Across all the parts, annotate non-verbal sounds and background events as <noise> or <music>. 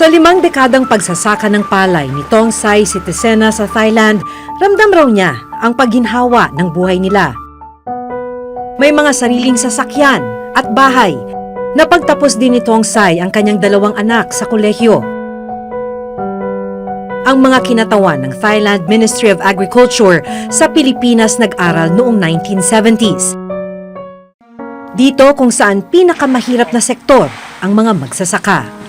Sa limang dekadang pagsasaka ng palay ni Tongsai Sitisena sa Thailand, ramdam raw niya ang pagginhawa ng buhay nila. May mga sariling sasakyan at bahay. Napagtapos din ni Tongsai ang kanyang dalawang anak sa kolehiyo. Ang mga kinatawan ng Thailand Ministry of Agriculture sa Pilipinas nag-aral noong 1970s. Dito kung saan pinakamahirap na sektor ang mga magsasaka.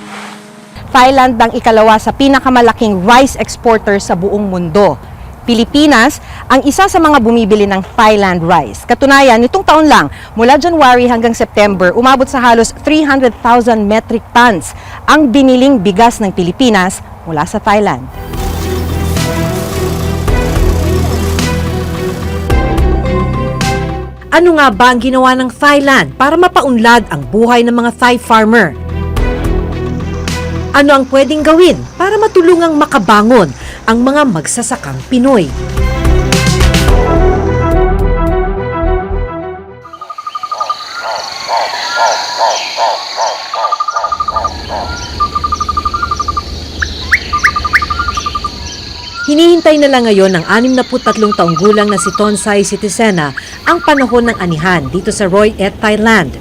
Thailand ang ikalawa sa pinakamalaking rice exporter sa buong mundo. Pilipinas ang isa sa mga bumibili ng Thailand rice. Katunayan, nitong taon lang, mula January hanggang September, umabot sa halos 300,000 metric tons ang biniling bigas ng Pilipinas mula sa Thailand. Ano nga ba ang ginawa ng Thailand para mapaunlad ang buhay ng mga Thai farmer? Ano ang pwedeng gawin para matulungang makabangon ang mga magsasakang Pinoy? Hinihintay na lang ngayon ng 63 taong gulang na si Tonsai Sitisena ang panahon ng anihan dito sa Roy Et, Thailand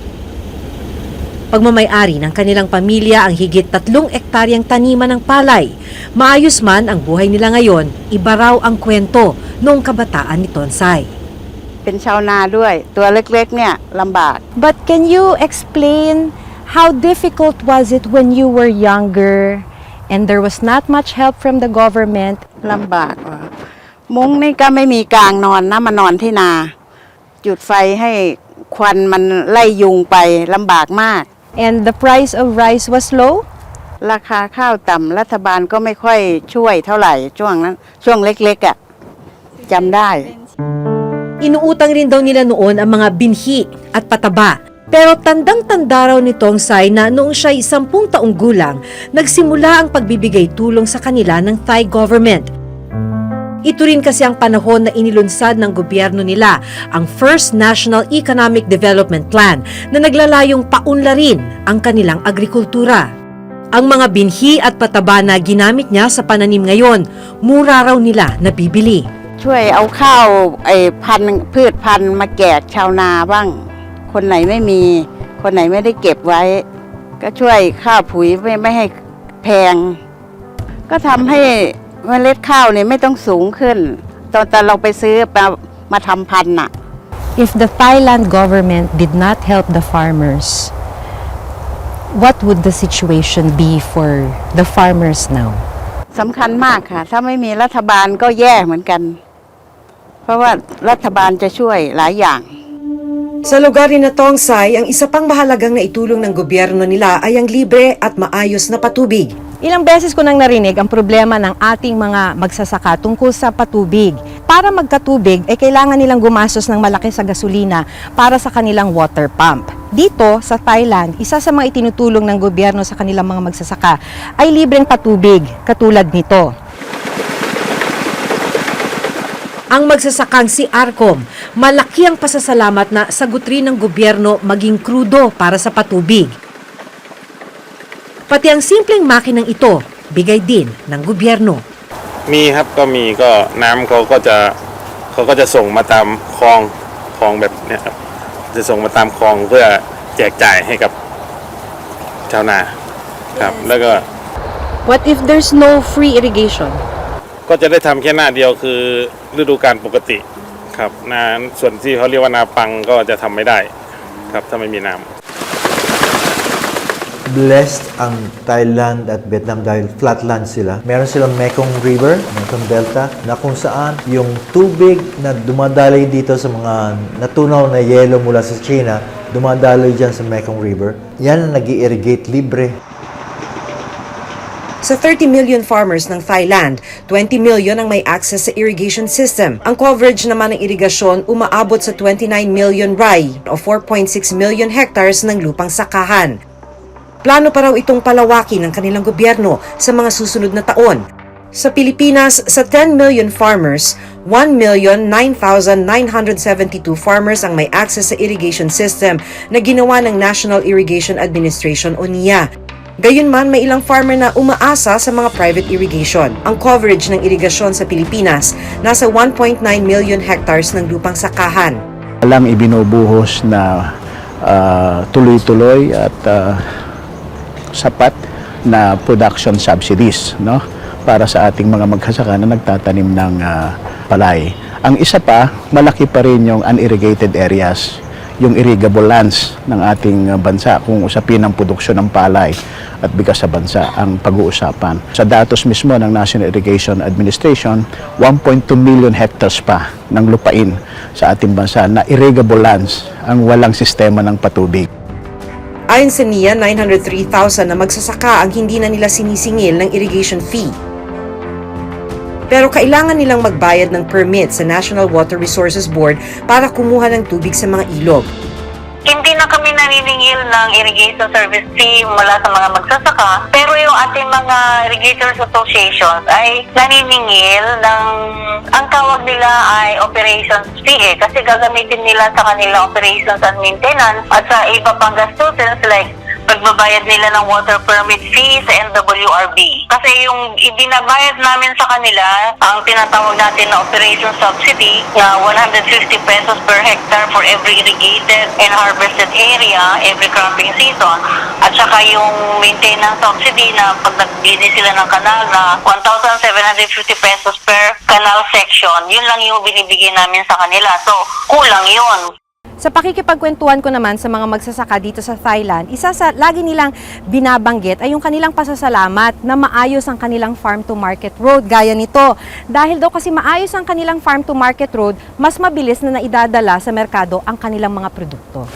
Pagmamayari ng kanilang pamilya ang higit tatlong ektaryang taniman ng palay. Maayos man ang buhay nila ngayon, iba raw ang kwento noong kabataan ni Tonsai. เป็นชาวนาด้วย ตัวเล็กๆ เนี่ยลำบาก But can you explain how difficult was it when you were younger and there was not much help from the government ลำบากว่ะมุ้งนี่ก็ไม่มีกลางนอนนะมานอนที่นา จุดไฟให้ควันมันไล่ยุงไปลำบากมาก and the price of rice was low? ราคาข้าวต่ำรัฐบาลก็ไม่ค่อยช่วยเท่าไหร่ช่วงนั้น ช่วงเล็กๆอะ่ะจำได้ Inuutang rin daw nila noon ang mga binhi at pataba. Pero tandang-tanda raw ni Tongsai na noong siya'y sampung taong gulang, nagsimula ang pagbibigay tulong sa kanila ng Thai government. Ito rin kasi ang panahon na inilunsad ng gobyerno nila ang First National Economic Development Plan na naglalayong paunlarin ang kanilang agrikultura. Ang mga binhi at pataba na ginamit niya sa pananim ngayon, mura raw nila nabibili. ช่วยเอาข้าวไอ้พันธุ์พืชพันธุ์มาแจกชาวนาบ้าง คนไหนไม่มี คนไหนไม่ได้เก็บไว้ ก็ช่วยค่าปุ๋ยไม่ไม่ให้แพง ก็ทำให้ เมล็ดข้าวเนี่ยไม่ต้องสูงขึ้น ตอนตอนเราไปซื้อมามาทำพันธุ์น่ะ If the Thailand government did not help the farmers, what would the situation be for the farmers now? สำคัญมากค่ะ ถ้าไม่มีรัฐบาลก็แย่เหมือนกัน เพราะว่ารัฐบาลจะช่วยหลายอย่าง Sa lugar ni na Tongsay, ang isa pang mahalagang na itulong ng gobyerno nila ay ang libre at maayos na patubig. Ilang beses ko nang narinig ang problema ng ating mga magsasaka tungkol sa patubig. Para magkatubig, ay kailangan nilang gumastos ng malaki sa gasolina para sa kanilang water pump. Dito, sa Thailand, isa sa mga itinutulong ng gobyerno sa kanilang mga magsasaka ay libreng patubig, katulad nito. Ang magsasakang si Arcom, malaki ang pasasalamat na sagot rin ng gobyerno maging krudo para sa patubig. Pati ang simpleng makinang ito, bigay din ng gobyerno. มีครับก็มีก็น้ำเขาก็จะเขาก็จะส่งมาตามคลองคลองแบบเนี้ยครับจะส่งมาตามคลองเพื่อแจกจ่ายให้กับชาวนาครับ แล้วก็ What if there's no free irrigation? ก็จะได้ทำแค่หน้าเดียวคือฤดูกาลปกติครับนาส่วนที่เขาเรียกว่านาปังก็จะทำไม่ได้ ครับถ้าไม่มีน้ำ blessed ang Thailand at Vietnam dahil flatland sila. Meron silang Mekong River, Mekong Delta, na kung saan yung tubig na dumadaloy dito sa mga natunaw na yelo mula sa China, dumadaloy dyan sa Mekong River. Yan ang nag irrigate libre. Sa 30 million farmers ng Thailand, 20 million ang may access sa irrigation system. Ang coverage naman ng irigasyon umaabot sa 29 million rai o 4.6 million hectares ng lupang sakahan. Plano pa raw itong palawakin ng kanilang gobyerno sa mga susunod na taon. Sa Pilipinas, sa 10 million farmers, 1,09,972 farmers ang may access sa irrigation system na ginawa ng National Irrigation Administration o NIA. Gayunman, may ilang farmer na umaasa sa mga private irrigation. Ang coverage ng irigasyon sa Pilipinas nasa 1.9 million hectares ng lupang sakahan. Walang ibinubuhos na ah, tuloy-tuloy at ah, sapat na production subsidies no para sa ating mga magsasaka na nagtatanim ng ah, palay. Ang isa pa, malaki pa rin yung unirrigated areas, yung irrigable lands ng ating ah, bansa kung usapin ang produksyon ng palay at bigas sa bansa ang pag-uusapan. Sa datos mismo ng National Irrigation Administration, 1.2 million hectares pa ng lupain sa ating bansa na irrigable lands ang walang sistema ng patubig. Ayon sa NIA, 903,000 na magsasaka ang hindi na nila sinisingil ng irrigation fee. Pero kailangan nilang magbayad ng permit sa National Water Resources Board para kumuha ng tubig sa mga ilog. Hindi na kami naniningil ng irrigation service fee mula sa mga magsasaka, pero yung ating mga irrigators associations ay naniningil ng, ang tawag nila ay operations fee eh, kasi gagamitin nila sa kanila operations and maintenance at sa iba pang gastusin like pagbabayad nila ng water permit fee sa NWRB. Kasi yung ibinabayad namin sa kanila, ang tinatawag natin na operation subsidy na 150 pesos per hectare for every irrigated and harvested area every cropping season. At saka yung maintenance subsidy na pag nagbili sila ng kanal na 1,750 pesos per canal section, yun lang yung binibigay namin sa kanila. So, kulang yun. Sa pakikipagkwentuhan ko naman sa mga magsasaka dito sa Thailand, isa sa lagi nilang binabanggit ay yung kanilang pasasalamat na maayos ang kanilang farm to market road gaya nito. Dahil daw kasi maayos ang kanilang farm to market road, mas mabilis na naidadala sa merkado ang kanilang mga produkto.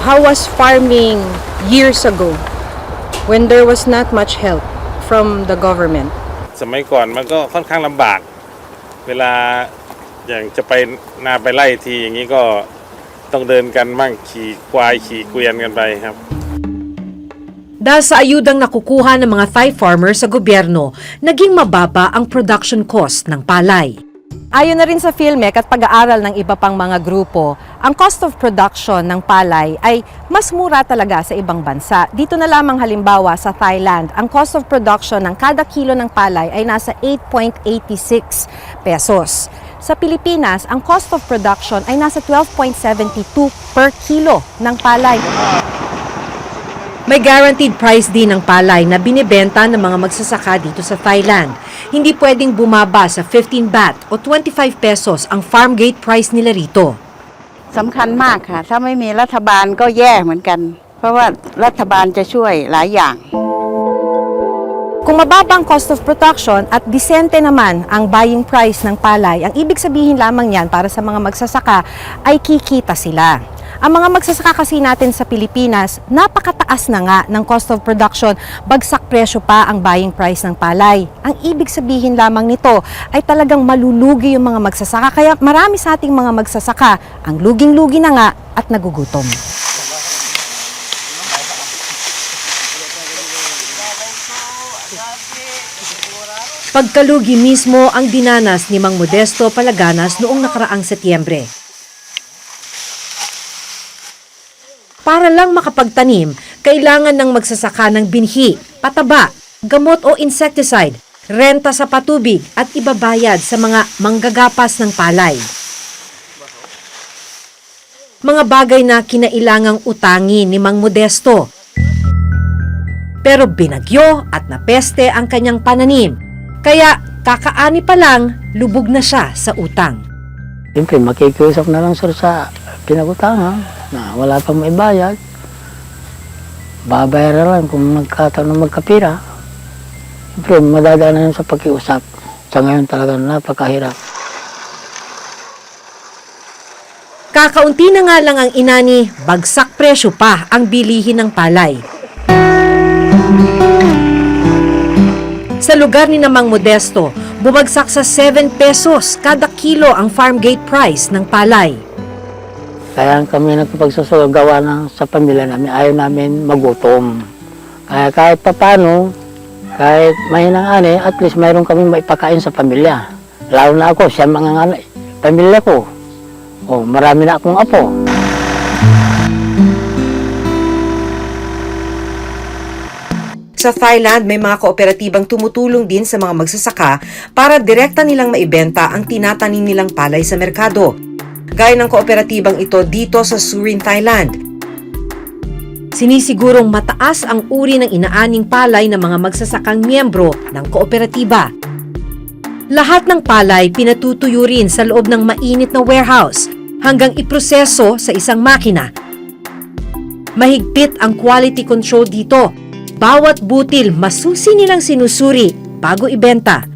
How was farming years ago when there was not much help from the government? สมัยก่อนมันก็ค่อนข้างลำบาก เวลา อย่างจะไปนาไปไล่ทีอย่างนี้ก็ต้องเดินกันมั่งขี่ควายขี่เกวียนกันไปครับ Dahil sa ayudang nakukuha ng mga Thai farmers sa gobyerno, naging mababa ang production cost ng palay. Ayon na rin sa PhilMec at pag-aaral ng iba pang mga grupo, ang cost of production ng palay ay mas mura talaga sa ibang bansa. Dito na lamang halimbawa sa Thailand, ang cost of production ng kada kilo ng palay ay nasa 8.86 pesos. Sa Pilipinas, ang cost of production ay nasa 12.72 per kilo ng palay. May guaranteed price din ng palay na binibenta ng mga magsasaka dito sa Thailand. Hindi pwedeng bumaba sa 15 baht o 25 pesos ang farm gate price nila rito.สำคัญมากค่ะ ถ้าไม่มีรัฐบาลก็แย่เหมือนกัน เพราะว่ารัฐบาลจะช่วยหลายอย่าง kung mababa ang cost of production at disente naman ang buying price ng palay, ang ibig sabihin lamang yan para sa mga magsasaka ay kikita sila. Ang mga magsasaka kasi natin sa Pilipinas, napakataas na nga ng cost of production, bagsak presyo pa ang buying price ng palay. Ang ibig sabihin lamang nito ay talagang malulugi yung mga magsasaka, kaya marami sa ating mga magsasaka ang luging-lugi na nga at nagugutom. Pagkalugi mismo ang dinanas ni Mang Modesto Palaganas noong nakaraang Setyembre. Para lang makapagtanim, kailangan ng magsasaka ng binhi, pataba, gamot o insecticide, renta sa patubig at ibabayad sa mga manggagapas ng palay. Mga bagay na kinailangang utangin ni Mang Modesto. Pero binagyo at napeste ang kanyang pananim. Kaya kakaani pa lang, lubog na siya sa utang. Siyempre, makikiusap na lang sir sa pinagutangan na wala pang may bayad. Babayaran lang kung nagkataon na magkapira. Siyempre, madadaanan sa pakiusap. Sa ngayon talaga napakahirap. Kakaunti na nga lang ang inani, bagsak presyo pa ang bilihin ng palay. Sa lugar ni Namang Modesto, bumagsak sa 7 pesos kada kilo ang farm gate price ng palay. Kaya kami nagpagsasagawa ng sa pamilya namin, ayaw namin magutom. Kaya kahit papano, kahit mahinang ani, at least mayroon kami maipakain sa pamilya. Lalo na ako, siya mga pamilya ko. O, marami na akong apo. Sa Thailand, may mga kooperatibang tumutulong din sa mga magsasaka para direkta nilang maibenta ang tinatanim nilang palay sa merkado. Gaya ng kooperatibang ito dito sa Surin, Thailand. Sinisigurong mataas ang uri ng inaaning palay ng mga magsasakang miyembro ng kooperatiba. Lahat ng palay pinatutuyo rin sa loob ng mainit na warehouse hanggang iproseso sa isang makina. Mahigpit ang quality control dito. Bawat butil masusi nilang sinusuri bago ibenta.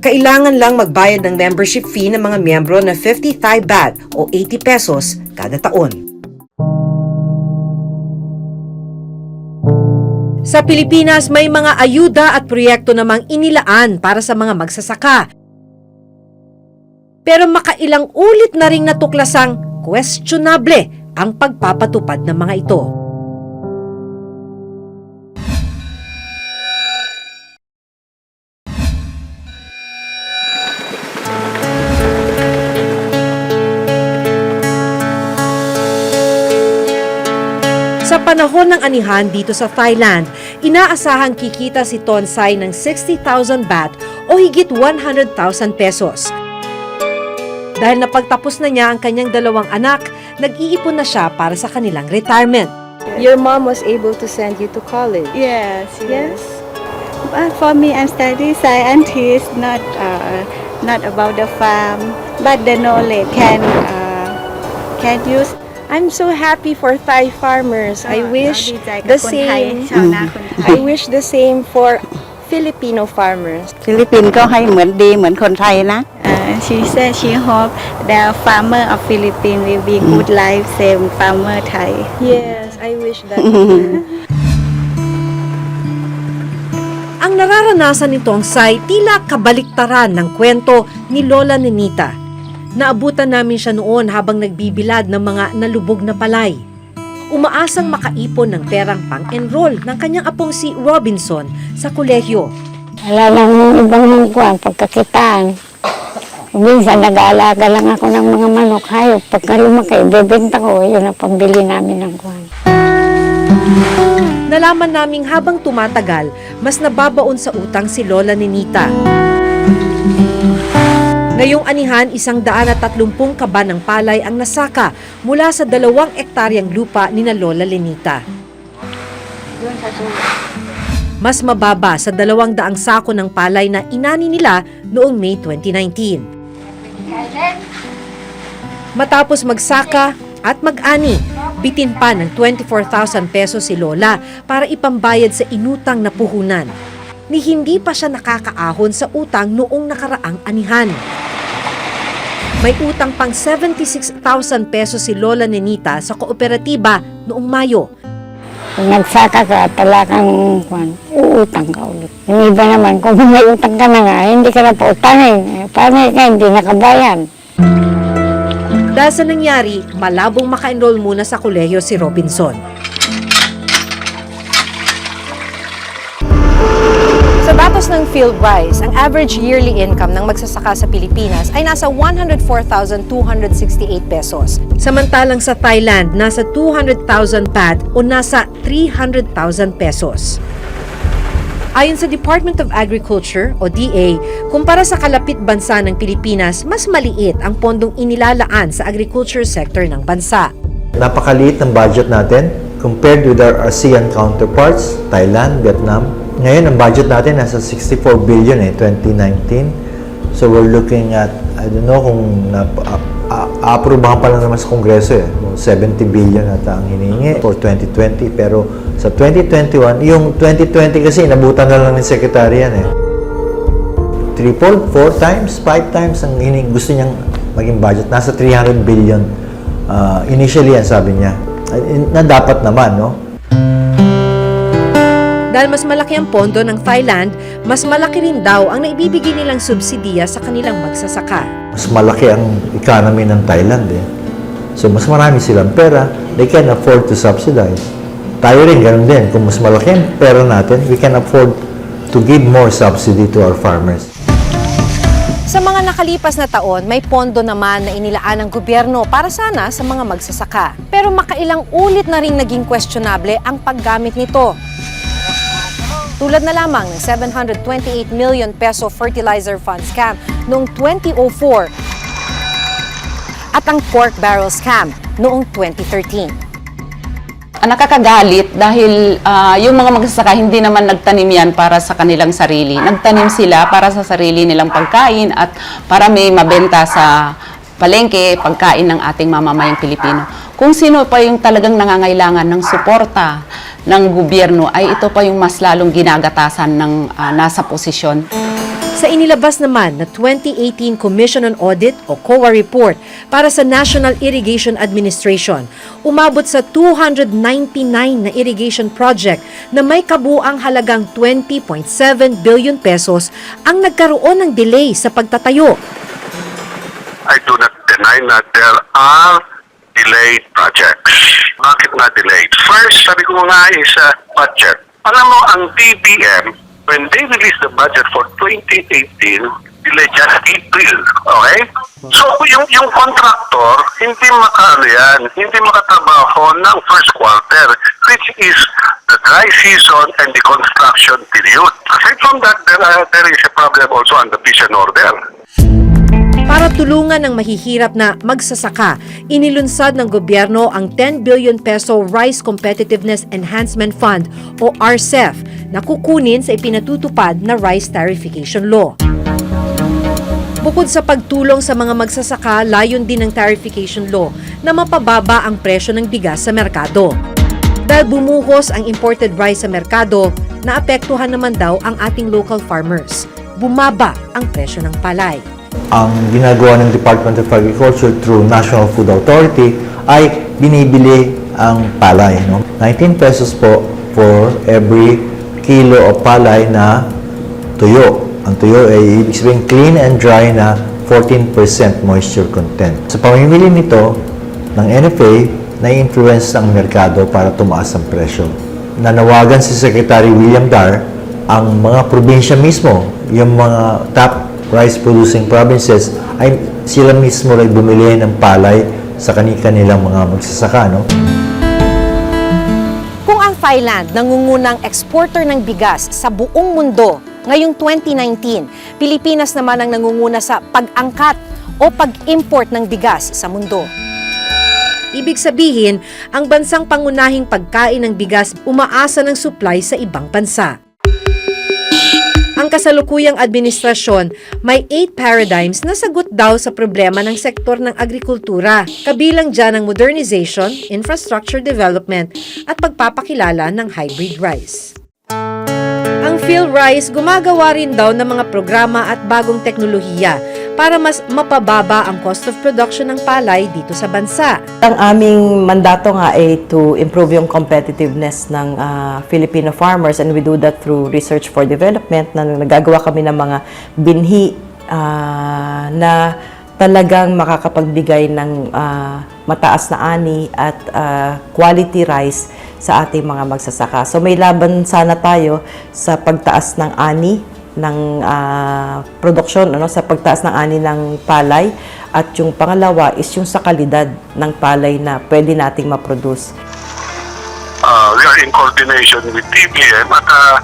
Kailangan lang magbayad ng membership fee ng mga miyembro na 50 Thai baht o 80 pesos kada taon. Sa Pilipinas, may mga ayuda at proyekto namang inilaan para sa mga magsasaka. Pero makailang ulit na ring natuklasang questionable ang pagpapatupad ng mga ito. Sa panahon ng anihan dito sa Thailand, inaasahang kikita si Tonsai ng 60,000 baht o higit 100,000 pesos. Dahil napagtapos na niya ang kanyang dalawang anak, nag-iipon na siya para sa kanilang retirement. Your mom was able to send you to college. Yes, yes. But for me, I'm studying scientist, not uh, not about the farm, but the knowledge can uh, can use. I'm so happy for Thai farmers. I wish ดีใจกับ the คนไทย same. ชาวนาคนไทย I wish the same for Filipino farmers. ฟิลิปปินส์ก็ให้เหมือนดีเหมือนคนไทยนะ Uh, she said she hope the farmer of Philippines will be good life same farmer Thai. Yes, I wish that. <laughs> Ang nararanasan ni Tonsai tila kabaliktaran ng kwento ni Lola Nenita. Naabutan namin siya noon habang nagbibilad ng mga nalubog na palay. Umaasang makaipon ng perang pang-enroll ng kanyang apong si Robinson sa kolehiyo. Wala nang ibang mangkuhan, pagkakitaan. Minsan nag-aalaga lang ako ng mga manok, hayop. Pagka lumaki, ibebenta ko, yun ang pambili namin ng kuhan. Nalaman naming habang tumatagal, mas nababaon sa utang si Lola Nenita. Ngayong anihan, isang daan at tatlumpung kaba ng palay ang nasaka mula sa dalawang ektaryang lupa ni na Lola Lenita. Mas mababa sa dalawang daang sako ng palay na inani nila noong May 2019. Matapos magsaka at mag-ani, bitin pa ng 24,000 pesos si Lola para ipambayad sa inutang na puhunan. Ni hindi pa siya nakakaahon sa utang noong nakaraang anihan. May utang pang 76,000 pesos si Lola Nenita sa kooperatiba noong Mayo. Kung nagsaka ka, talagang kuhan, uutang ka ulit. Yung iba naman, kung may utang ka na nga, hindi ka na pautangin. Eh, paano ka, hindi nakabayan. Dahil sa nangyari, malabong maka-enroll muna sa kolehiyo si Robinson. Ng PhilRise, ang average yearly income ng magsasaka sa Pilipinas ay nasa 104,268 pesos. Samantalang sa Thailand, nasa 200,000 baht o nasa 300,000 pesos. Ayon sa Department of Agriculture o DA, kumpara sa kalapit bansa ng Pilipinas, mas maliit ang pondong inilalaan sa agriculture sector ng bansa. Napakaliit ng budget natin compared with our ASEAN counterparts, Thailand, Vietnam. Ngayon, ang budget natin nasa 64 billion eh, 2019. So we're looking at, I don't know kung nap- a- a- aaprubahan pa lang naman sa Kongreso eh. 70 billion ata ang hiningi for 2020. Pero sa 2021, yung 2020 kasi inabutan na lang ng Secretary yan eh. Triple, four times, five times ang hining gusto niyang maging budget. Nasa 300 billion uh, initially yan sabi niya. Na dapat naman, no? Dahil mas malaki ang pondo ng Thailand, mas malaki rin daw ang naibibigay nilang subsidiya sa kanilang magsasaka. Mas malaki ang economy ng Thailand eh. So mas marami silang pera, they can afford to subsidize. Tayo rin ganun din. Kung mas malaki ang pera natin, we can afford to give more subsidy to our farmers. Sa mga nakalipas na taon, may pondo naman na inilaan ng gobyerno para sana sa mga magsasaka. Pero makailang ulit na rin naging questionable ang paggamit nito. Tulad na lamang ng 728 million peso fertilizer fund scam noong 2004 at ang pork barrel scam noong 2013. Ah, nakakagalit dahil ah, yung mga magsasaka hindi naman nagtanim yan para sa kanilang sarili. Nagtanim sila para sa sarili nilang pagkain at para may mabenta sa palengke, pagkain ng ating mamamayang Pilipino. Kung sino pa yung talagang nangangailangan ng suporta ng gobyerno ay ito pa yung mas lalong ginagatasan ng ah, nasa posisyon. Sa inilabas naman na 2018 Commission on Audit o COA report para sa National Irrigation Administration, umabot sa 299 na irrigation project na may kabuang halagang 20.7 billion pesos ang nagkaroon ng delay sa pagtatayo. I do not deny na there are delayed projects. Bakit na delayed? First, sabi ko nga is uh, budget. Alam mo, ang DBM, when they released the budget for 2018, delayed just April. Okay? So, yung, yung contractor, hindi makaano yan, hindi makatrabaho ng first quarter, which is the dry season and the construction period. Aside from that, there, uh, there is a problem also on the vision order. Para tulungan ng mahihirap na magsasaka, inilunsad ng gobyerno ang 10 billion peso Rice Competitiveness Enhancement Fund o RCEF na kukunin sa ipinatutupad na Rice Tarification Law. Bukod sa pagtulong sa mga magsasaka, layon din ng tarification law na mapababa ang presyo ng bigas sa merkado. Dahil bumuhos ang imported rice sa merkado, naapektuhan naman daw ang ating local farmers. Bumaba ang presyo ng palay. Ang ginagawa ng Department of Agriculture through National Food Authority ay binibili ang palay. No? 19 pesos po for every kilo of palay na tuyo. Ang tuyo ay ibig sabihin clean and dry na 14% moisture content. Sa pamimili nito ng NFA, na-influence ang merkado para tumaas ang presyo. Nanawagan si Secretary William Dar ang mga probinsya mismo, yung mga top rice producing provinces, ay sila mismo rin bumili ng palay sa kanilang mga magsasaka. No? Kung ang Thailand nangungunang exporter ng bigas sa buong mundo ngayong 2019, Pilipinas naman ang nangunguna sa pag-angkat o pag-import ng bigas sa mundo. Ibig sabihin, ang bansang pangunahing pagkain ng bigas umaasa ng supply sa ibang bansa. Ang kasalukuyang administrasyon may eight paradigms na sagot daw sa problema ng sektor ng agrikultura. Kabilang dyan ang modernization, infrastructure development at pagpapakilala ng hybrid rice. Ang PhilRice gumagawa rin daw ng mga programa at bagong teknolohiya para mas mapababa ang cost of production ng palay dito sa bansa. Ang aming mandato nga ay to improve yung competitiveness ng ah, Filipino farmers and we do that through research for development na nagagawa kami ng mga binhi ah, na talagang makakapagbigay ng ah, mataas na ani at ah, quality rice sa ating mga magsasaka. So may laban sana tayo sa pagtaas ng ani ng ah, produksyon ano sa pagtaas ng ani ng palay at yung pangalawa is yung sa kalidad ng palay na pwede nating ma-produce. uh, we are in coordination with DBM at uh,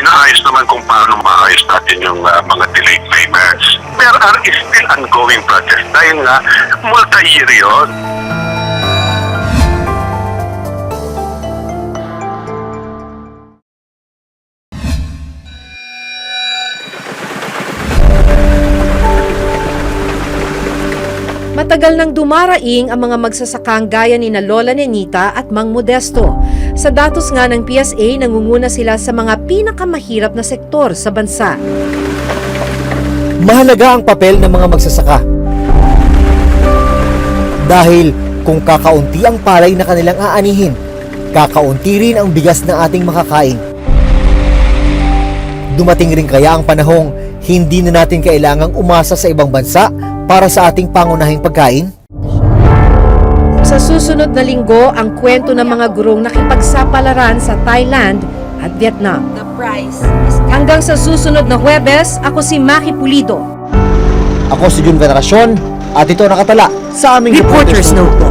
inaayos naman kung paano maayos natin yung uh, mga delayed payments. There are still ongoing projects dahil nga multi-year yun. Matagal nang dumaraing ang mga magsasakang gaya ni na Lola Nenita at Mang Modesto. Sa datos nga ng PSA, nangunguna sila sa mga pinakamahirap na sektor sa bansa. Mahalaga ang papel ng mga magsasaka. Dahil kung kakaunti ang palay na kanilang aanihin, kakaunti rin ang bigas na ating makakain. Dumating rin kaya ang panahong hindi na natin kailangang umasa sa ibang bansa para sa ating pangunahing pagkain? Sa susunod na linggo, ang kwento ng mga gurong nakipagsapalaran sa Thailand at Vietnam. The price Hanggang sa susunod na Huwebes, ako si Maki Pulido. Ako si Jun Veneracion at ito nakatala sa aming Reporter's Notebook.